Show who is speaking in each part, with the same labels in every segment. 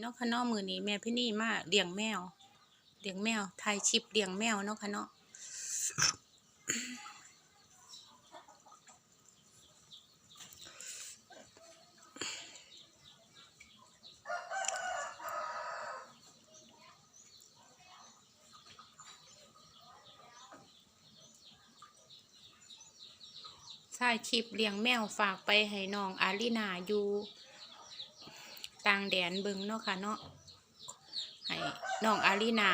Speaker 1: เนาะค่ะเนาะมือนี้แม่พี่นี่มาเลี้ยงแมวเลี้ยงแมวถ่ายคลิปเลี้ยงแมวเนาะค่ะเนาะถ่ายคลิปเลี้ยงแมวฝากไปให้น้องอาลีนาอยู่ ต่างแดนเบิงเนาะค่ะเนาะให้น้องอาลีนา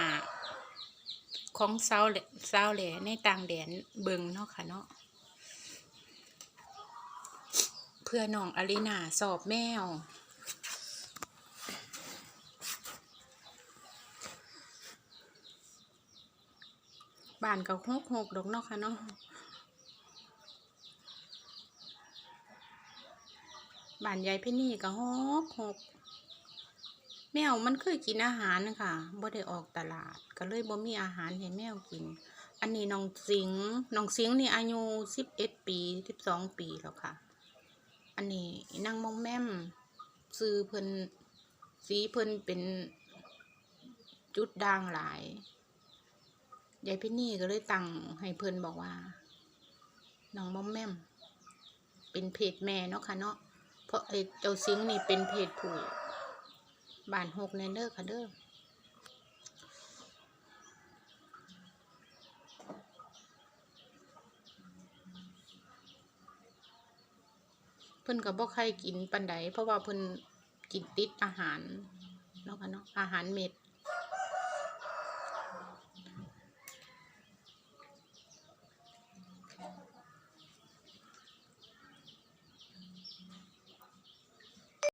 Speaker 1: ของเซาแหลเซาแหล่ในต่างแดนเบิงเนาะค่ะเนาะเพื่อน้องอาลีนาสอบแมวบ้านก็หกหกดอกเนาะค่ะเนาะบ้านยายพี่นี่ก็หกหก แมวมันเคยกินอาหารนะคะบ่ได้ออกตลาด ก็เลยบ่มีอาหารให้แมวกิน อันนี้น้องสิงห์น้องสิงห์นี่อายุสิบเอ็ดปีสิบสองปีแล้วค่ะ อันนี้นางมองแม่มซื้อเพิ่นสีเพิ่นเป็นจุดด่างหลายยายพี่นี่ก็เลยตั้งให้เพิ่นบอกว่าน้องมอมแม่มเป็นเพจแม่เนาะค่ะเนาะเพราะไอ้เจ้าซิงค์นี่เป็นเพจผู้ บ้านหกในเด้อค่ะเด้อเพิ่นกับ่ใครกินปันไดเพราะว่าเพิ่นกินติดอาหารเนาะค่ะเนาะอาหารเม็ด